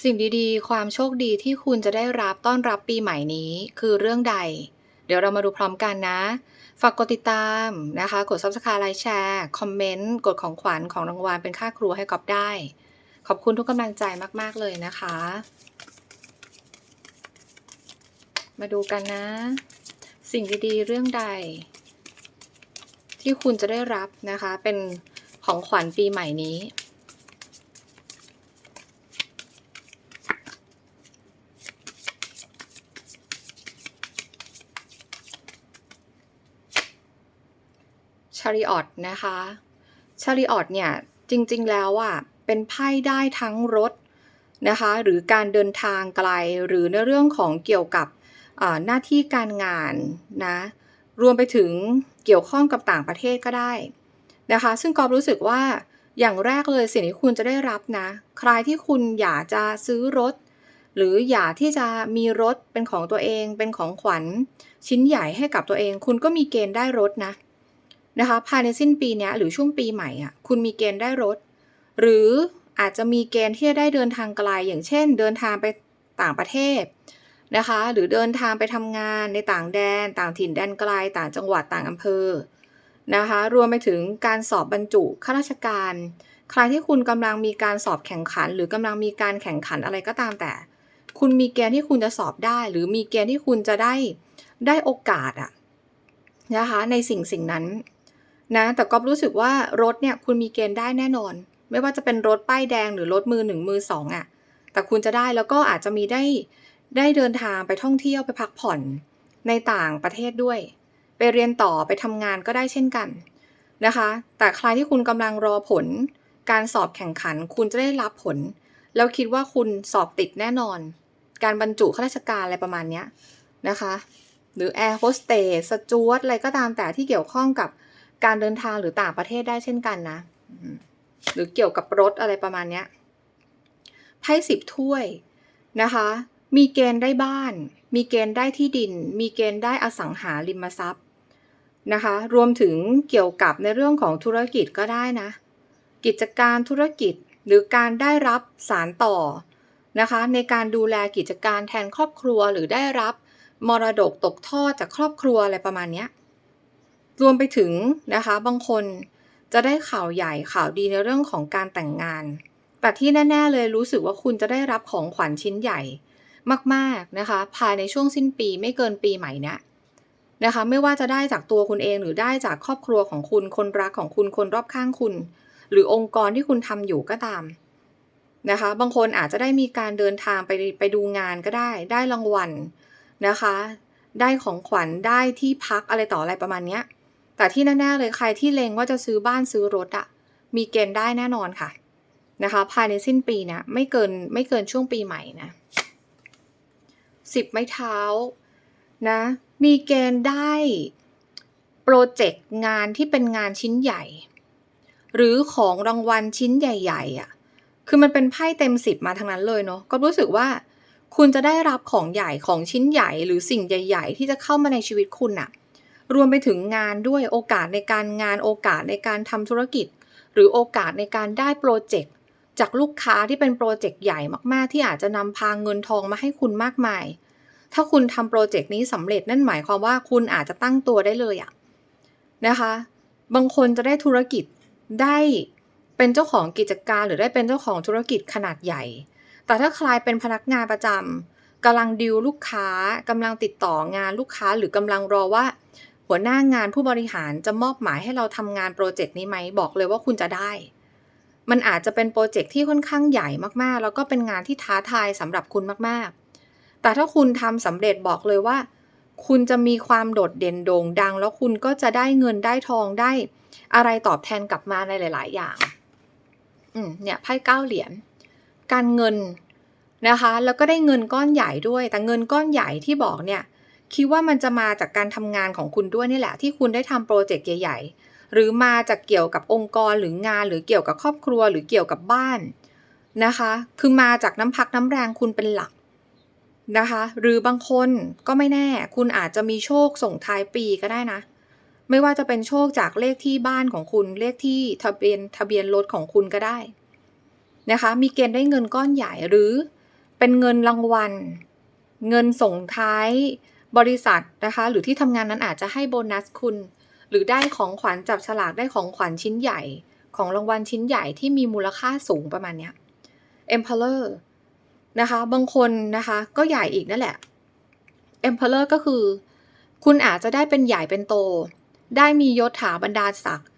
สิ่งดีๆ ความโชคดีที่คุณจะได้รับต้อนรับปีใหม่นี้คือเรื่องใด เดี๋ยวเรามาดูพร้อมกันนะ ฝากกดติดตามนะคะ กด Subscribe ไลค์แชร์ คอมเมนต์ กดของขวัญของรางวัลเป็นค่าครูให้กอบได้ ขอบคุณทุกกำลังใจมากๆเลยนะคะ มาดูกันนะ สิ่งดีๆ เรื่องใด ที่คุณจะได้รับนะคะ เป็นของขวัญปีใหม่นี้ ริออตนะคะชาริออตเนี่ยจริงๆแล้วอะเป็นไพ่ได้ทั้งรถนะคะหรือการเดินทางไกลหรือในเรื่องของเกี่ยวกับหน้าที่การงานนะรวมไปถึงเกี่ยวข้องกับต่างประเทศก็ได้นะคะ ซึ่งกอบรู้สึกว่าอย่างแรกเลยสิ่งที่คุณจะได้รับนะ ใครที่คุณอยากจะซื้อรถ หรืออยากที่จะมีรถเป็นของตัวเอง เป็นของขวัญชิ้นใหญ่ให้กับตัวเอง คุณก็มีเกณฑ์ได้รถนะ นะคะภายในสิ้นปีนี้หรือช่วงปีใหม่อะคุณมีเกณฑ์ได้รถ หรืออาจจะมีเกณฑ์ที่จะได้เดินทางไกลอย่างเช่น เดินทางไปต่างประเทศนะคะหรือเดินทางไปทำงานในต่างแดน ต่างถิ่นแดนไกลต่างจังหวัดต่างอำเภอนะคะรวมไปถึงการสอบบรรจุข้าราชการ ใครที่คุณกำลังมีการสอบแข่งขัน หรือกำลังมีการแข่งขันอะไรก็ตามแต่ คุณมีเกณฑ์ที่คุณจะสอบได้ หรือมีเกณฑ์ที่คุณจะได้ได้โอกาสอะนะคะในสิ่งสิ่งนั้น นะแต่ก็รู้สึกว่ารถเนี่ยคุณมีเกณฑ์ได้แน่นอน ไม่ว่าจะเป็นรถป้ายแดงหรือรถมือหนึ่งมือสองอะ่ะแต่คุณจะได้แล้วก็อาจจะมีได้ได้เดินทางไปท่องเที่ยวไปพักผ่อนในต่างประเทศด้วย ไปเรียนต่อไปทำงานก็ได้เช่นกันนะคะ แต่ใครที่คุณกำลังรอผล การสอบแข่งขันคุณจะได้รับผล แล้วคิดว่าคุณสอบติดแน่นอน การบรรจุข้าราชการอะไรประมาณนี้นะคะ หรือแอร์โฮสเตสสจวตอะไรก็ตามแต่ที่เกี่ยวข้องกับ การเดินทางหรือต่างประเทศได้เช่นกันนะ หรือเกี่ยวกับรถอะไรประมาณเนี้ยไพ่สิบถ้วยนะคะ มีเกณฑ์ได้บ้าน มีเกณฑ์ได้ที่ดิน มีเกณฑ์ได้อสังหาริมทรัพย์นะคะ รวมถึงเกี่ยวกับในเรื่องของธุรกิจก็ได้นะ กิจการธุรกิจหรือการได้รับสารต่อนะคะ ในการดูแลกิจการแทนครอบครัวหรือได้รับมรดกตกทอดจากครอบครัวอะไรประมาณเนี้ย รวมไปถึงนะคะบางคนจะได้ข่าวใหญ่ข่าวดีในเรื่องของการแต่งงาน แต่ที่แน่ ๆ เลยรู้สึกว่าคุณจะได้รับของขวัญชิ้นใหญ่มากๆนะคะ ภายในช่วงสิ้นปีไม่เกินปีใหม่นี้ยนะคะไม่ว่าจะได้จากตัวคุณเองหรือได้จากครอบครัวของคุณคนรักของคุณคนรอบข้างคุณ หรือองค์กรที่คุณทำอยู่ก็ตามนะคะ บางคนอาจจะได้มีการเดินทางไปไปดูงานก็ได้ ได้รางวัลนะคะ ได้ของขวัญได้ที่พักอะไรต่ออะไรประมาณเนี้ย แต่ที่แน่ๆเลยใครที่เลงว่าจะซื้อบ้านซื้อรถอะมีเกณฑ์ได้แน่นอนค่ะนะคะ ภายในสิ้นปีนะไม่เกินไม่เกินช่วงปีใหม่นะสิบไม้เท้านะมีเกณฑ์ได้โปรเจกต์งานที่เป็นงานชิ้นใหญ่ หรือของรางวัลชิ้นใหญ่ๆอะ่ะคือมันเป็นไพ่เต็มสิบมาทั้งนั้นเลยเนาะก็รู้สึกว่า คุณจะได้รับของใหญ่ของชิ้นใหญ่ หรือสิ่งใหญ่ ๆ ที่จะเข้ามาในชีวิตคุณอะ รวมไปถึงงานด้วยโอกาสในการงานโอกาสในการทำธุรกิจ หรือโอกาสในการได้โปรเจกต์จากลูกค้าที่เป็นโปรเจกต์ใหญ่มากๆ ที่อาจจะนำพาเงินทองมาให้คุณมากมาย ถ้าคุณทำโปรเจกต์นี้สำเร็จนั่นหมายความว่าคุณอาจจะตั้งตัวได้เลยอะนะคะ บางคนจะได้ธุรกิจได้เป็นเจ้าของกิจการหรือได้เป็นเจ้าของธุรกิจขนาดใหญ่ แต่ถ้าใครเป็นพนักงานประจำกำลังดิวลูกค้ากำลังติดต่องานลูกค้าหรือกำลังรอว่า หัวหน้างานผู้บริหารจะมอบหมายให้เราทำงานโปรเจกต์นี้ไหมบอกเลยว่าคุณจะได้ มันอาจจะเป็นโปรเจกต์ที่ค่อนข้างใหญ่มากๆ แล้วก็เป็นงานที่ท้าทายสำหรับคุณมากๆ แต่ถ้าคุณทำสำเร็จบอกเลยว่า คุณจะมีความโดดเด่นโด่งดัง แล้วคุณก็จะได้เงินได้ทองได้ อะไรตอบแทนกลับมาในหลาย ๆ อย่าง อืมเนี่ยไพ่เก้าเหรียญการเงินนะคะ แล้วก็ได้เงินก้อนใหญ่ด้วย แต่เงินก้อนใหญ่ที่บอกเนี่ย คิดว่ามันจะมาจากการทำงานของคุณด้วยนี่แหละ ที่คุณได้ทำโปรเจกต์ใหญ่ ๆ หรือมาจากเกี่ยวกับองค์กรหรืองานหรือเกี่ยวกับครอบครัวหรือเกี่ยวกับบ้านนะคะ คือมาจากน้ำพักน้ำแรงคุณเป็นหลักนะคะ หรือบางคนก็ไม่แน่ คุณอาจจะมีโชคส่งท้ายปีก็ได้นะ ไม่ว่าจะเป็นโชคจากเลขที่บ้านของคุณ เลขที่ทะเบียนทะเบียนรถของคุณก็ได้นะคะ มีเกณฑ์ได้เงินก้อนใหญ่หรือเป็นเงินรางวัล เงินส่งท้าย บริษัทนะคะ หรือที่ทำงานนั้นอาจจะให้โบนัสคุณ หรือได้ของขวัญจับฉลากได้ของขวัญชิ้นใหญ่ ของรางวัลชิ้นใหญ่ที่มีมูลค่าสูงประมาณเนี้ย Emperor นะคะ บางคนนะคะก็ใหญ่อีกนั่นแหละ Emperor ก็คือ คุณอาจจะได้เป็นใหญ่เป็นโต ได้มียศถาบรรดาศักดิ์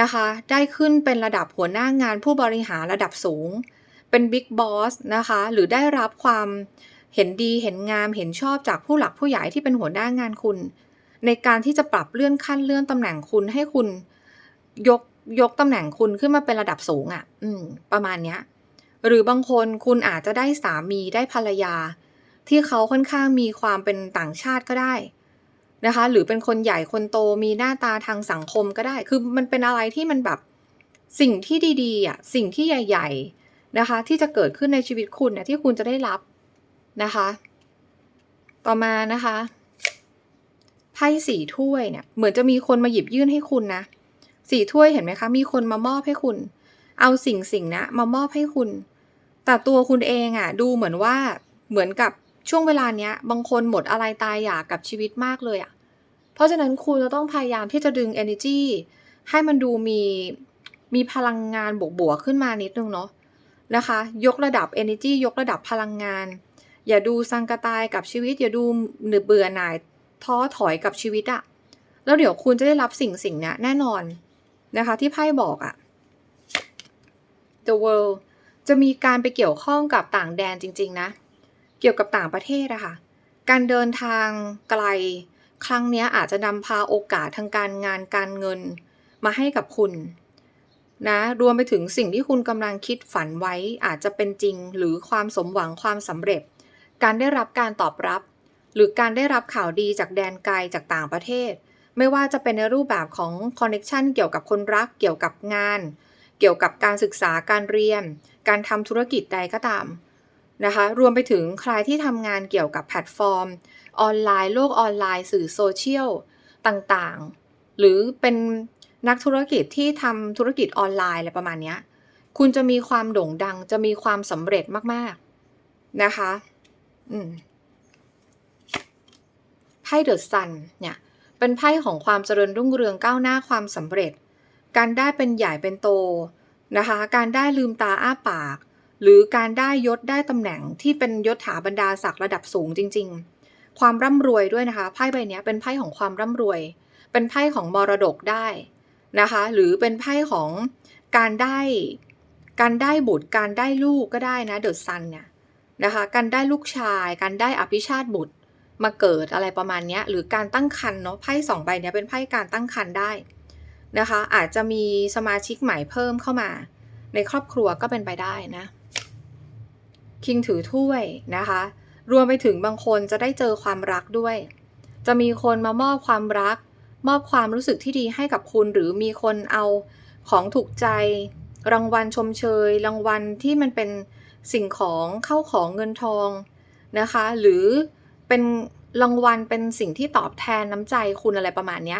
นะคะ ได้ขึ้นเป็นระดับหัวหน้างานผู้บริหารระดับสูง เป็นบิ๊กบอสนะคะ หรือได้รับความ เห็นดีเห็นงามเห็นชอบจากผู้หลักผู้ใหญ่ที่เป็นหัวหน้างานคุณ ในการที่จะปรับเลื่อนขั้นเลื่อนตำแหน่งคุณให้คุณยกยกตำแหน่งคุณขึ้นมาเป็นระดับสูงอะ่ะ อืม ประมาณเนี้ย หรือบางคนคุณอาจจะได้สามีได้ภรรยา ที่เขาค่อนข้างมีความเป็นต่างชาติก็ได้นะคะ หรือเป็นคนใหญ่คนโตมีหน้าตาทางสังคมก็ได้ คือมันเป็นอะไรที่มันแบบสิ่งที่ดีๆอะสิ่งที่ใหญ่ ๆนะคะ ที่จะเกิดขึ้นในชีวิตคุณเนี่ยที่คุณจะได้รับ นะคะ ต่อมานะคะไพ่สี่ถ้วยเนี่ยเหมือนจะมีคนมาหยิบยื่นให้คุณนะสี่ถ้วยเห็นไหมคะ มีคนมามอบให้คุณ เอาสิ่งสิ่งนะมามอบให้คุณ แต่ตัวคุณเองอะ่ะ ดูเหมือนว่าเหมือนกับช่วงเวลาเนี้ย บางคนหมดอะไรตายอยากกับชีวิตมากเลยอะ่ะ เพราะฉะนั้นคุณจะต้องพยายามที่จะดึง energy ให้มันดูมีมีพลังงานบวกๆขึ้นมานิดนึงเนาะนะคะ ยกระดับ energy ยกระดับพลังงาน อย่าดูสังกตายกับชีวิต อย่าดูหนือเบื่อหน่ายท้อถอยกับชีวิตอะแล้วเดี๋ยวคุณจะได้รับสิ่งสิ่งนี้แน่นอนนะคะที่ไพ่บอกอะ The World จะมีการไปเกี่ยวข้องกับต่างแดนจริง ๆ นะ เกี่ยวกับต่างประเทศอะค่ะ การเดินทางไกล ครั้งนี้อาจจะนำพาโอกาสทางการงานการเงินมาให้กับคุณนะรวมไปถึงสิ่งที่คุณกำลังคิดฝันไว้อาจจะเป็นจริงหรือความสมหวังความสำเร็จ การได้รับการตอบรับ หรือการได้รับข่าวดีจากแดนไกลจากต่างประเทศ ไม่ว่าจะเป็นในรูปแบบของคอนเน็ชันเกี่ยวกับคนรัก เกี่ยวกับงาน เกี่ยวกับการศึกษาการเรียน การทำธุรกิจใดก็ตามนะคะ รวมไปถึงใครที่ทำงานเกี่ยวกับแพลตฟอร์ม ออนไลน์โลกออนไลน์ สื่อโซเชียลต่างๆ หรือเป็นนักธุรกิจที่ทำธุรกิจออนไลน์อะไรประมาณนี้คุณจะมีความโด่งดังจะมีความสำเร็จมากๆนะคะ อืมไพ่เดอะซันเนี่ย เป็นไพ่ของความเจริญรุ่งเรืองก้าวหน้าความสำเร็จ การได้เป็นใหญ่เป็นโตนะคะ การได้ลืมตาอ้าปาก หรือการได้ยศได้ตำแหน่งที่เป็นยศถาบรรดาศักดิ์ระดับสูงจริง ๆ ความร่ำรวยด้วยนะคะไพ่ใบนี้เป็นไพ่ของความร่ำรวย เป็นไพ่ของมรดกได้นะคะ หรือเป็นไพ่ของการได้ การได้บุตรการได้ลูกก็ได้นะเดอะซันเนี่ย นะคะการได้ลูกชาย การได้อภิชาติบุตรมาเกิดอะไรประมาณนี้หรือการตั้งครรภ์เนาะไพ่สองใบเนี้ยเป็นไพ่การตั้งครรภ์ได้นะคะ อาจจะมีสมาชิกใหม่เพิ่มเข้ามา ในครอบครัวก็เป็นไปได้นะคิงถือถ้วยนะคะ รวมไปถึงบางคนจะได้เจอความรักด้วย จะมีคนมามอบความรัก มอบความรู้สึกที่ดีให้กับคุณ หรือมีคนเอาของถูกใจ รางวัลชมเชย รางวัลที่มันเป็น สิ่งของเข้าของเงินทองนะคะ หรือเป็นรางวัลเป็นสิ่งที่ตอบแทนน้ำใจคุณอะไรประมาณนี้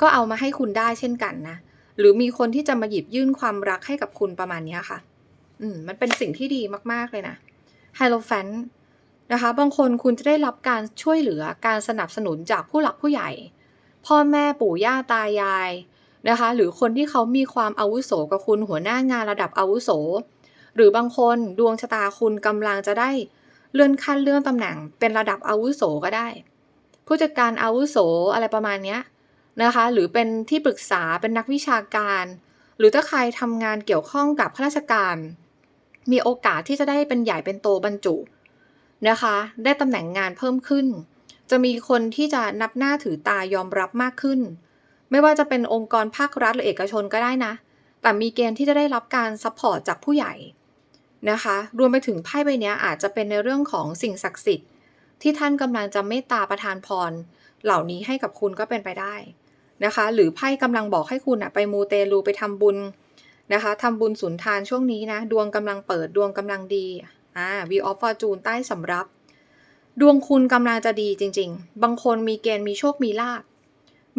ก็เอามาให้คุณได้เช่นกันนะหรือมีคนที่จะมาหยิบยื่นความรักให้กับคุณประมาณนี้ค่ะ อืมมันเป็นสิ่งที่ดีมากๆเลยนะไฮโลแฟนนะคะ บางคนคุณจะได้รับการช่วยเหลือการสนับสนุนจากผู้หลักผู้ใหญ่ พ่อแม่ปู่ย่าตายายนะคะ หรือคนที่เขามีความอาวุโสกับคุณหัวหน้างานระดับอาวุโส หรือบางคนดวงชะตาคุณกำลังจะได้เลื่อนขั้นเลื่อนตำแหน่ง เป็นระดับอาวุโสก็ได้ ผู้จัดการอาวุโสอะไรประมาณนี้นะคะ หรือเป็นที่ปรึกษาเป็นนักวิชาการ หรือถ้าใครทำงานเกี่ยวข้องกับข้าราชการ มีโอกาสที่จะได้เป็นใหญ่เป็นโตบรรจุนะคะ ได้ตำแหน่งงานเพิ่มขึ้น จะมีคนที่จะนับหน้าถือตายอมรับมากขึ้น ไม่ว่าจะเป็นองค์กรภาครัฐหรือเอกชนก็ได้นะ แต่มีเกณฑ์ที่จะได้รับการซัพพอร์ตจากผู้ใหญ่ นะคะ รวมไปถึงไพ่ใบนี้อาจจะเป็นในเรื่องของสิ่งศักดิ์สิทธิ์ ที่ท่านกำลังจะเมตตาประทานพร เหล่านี้ให้กับคุณก็เป็นไปได้นะคะ หรือไพ่กำลังบอกให้คุณอะไปมูเตลูไปทำบุญนะคะทำบุญสุนทานช่วงนี้นะ ดวงกำลังเปิดดวงกำลังดีอ่าวีออฟฟอร์จูนใต้สำรับ ดวงคุณกำลังจะดีจริง ๆ บางคนมีเกณฑ์มีโชคมีลาภ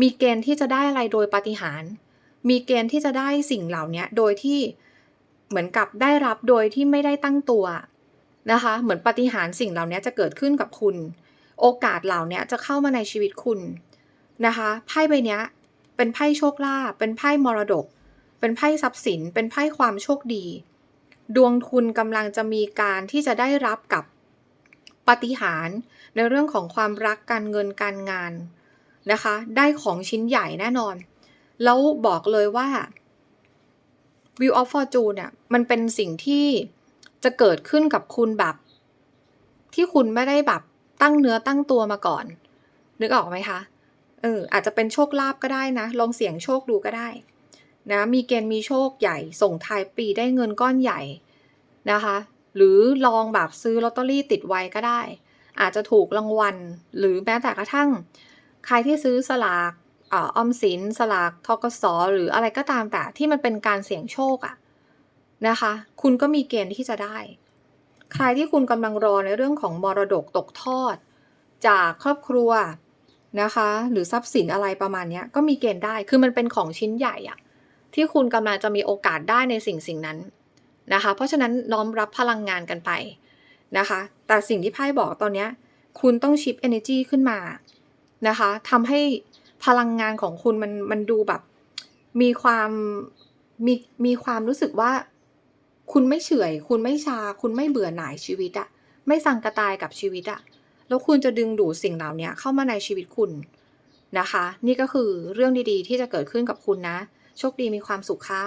มีเกณฑ์ที่จะได้อะไรโดยปาฏิหาริย์มีเกณฑ์ที่จะได้สิ่งเหล่านี้โดยที่ เหมือนกับได้รับโดยที่ไม่ได้ตั้งตัวนะคะ เหมือนปาฏิหาริสิ่งเหล่านี้จะเกิดขึ้นกับคุณ โอกาสเหล่านี้จะเข้ามาในชีวิตคุณนะคะไพ่ใบนี้เป็นไพ่โชคลาภเป็นไพ่มรดก เป็นไพ่ทรัพย์สิน เป็นไพ่ความโชคดี ดวงคุณกำลังจะมีการที่จะได้รับกับปาฏิหาริย์ในเรื่องของความรักการเงินการงานนะคะ ได้ของชิ้นใหญ่แน่นอน แล้วบอกเลยว่า Wheel of Fortune เนี่ยมันเป็นสิ่งที่จะเกิดขึ้นกับคุณแบบ ที่คุณไม่ได้แบบตั้งเนื้อตั้งตัวมาก่อน นึกออกไหมคะเอออาจจะเป็นโชคลาภก็ได้นะ ลองเสี่ยงโชคดูก็ได้นะมีเกณฑ์มีโชคใหญ่ส่งท้ายปีได้เงินก้อนใหญ่นะคะ หรือลองแบบซื้อลอตเตอรี่ติดไว้ก็ได้ อาจจะถูกรางวัล หรือแม้แต่กระทั่ง ใครที่ซื้อสลาก ออมสินสลากธกส.หรืออะไรก็ตามแต่ที่มันเป็นการเสี่ยงโชคอะนะคะ คุณก็มีเกณฑ์ที่จะได้ ใครที่คุณกำลังรอในเรื่องของมรดกตกทอด จากครอบครัวนะคะ หรือทรัพย์สินอะไรประมาณนี้ก็มีเกณฑ์ได้คือมันเป็นของชิ้นใหญ่อะที่คุณกำลังจะมีโอกาสได้ในสิ่งสิ่งนั้นนะคะ เพราะฉะนั้นน้อมรับพลังงานกันไปนะคะ แต่สิ่งที่ไพ่บอกตอนนี้คุณต้องชิป energy ขึ้นมานะคะทำให้ พลังงานของคุณมันมันดูแบบ มีความมีมีความรู้สึกว่า คุณไม่เฉื่อย คุณไม่ชา คุณไม่เบื่อหน่ายชีวิตอะไม่สังกระตายกับชีวิตอะแล้วคุณจะดึงดูดสิ่งเหล่านี้เข้ามาในชีวิตคุณนะคะ นี่ก็คือเรื่องดีๆ ที่จะเกิดขึ้นกับคุณนะ โชคดีมีความสุขค่ะ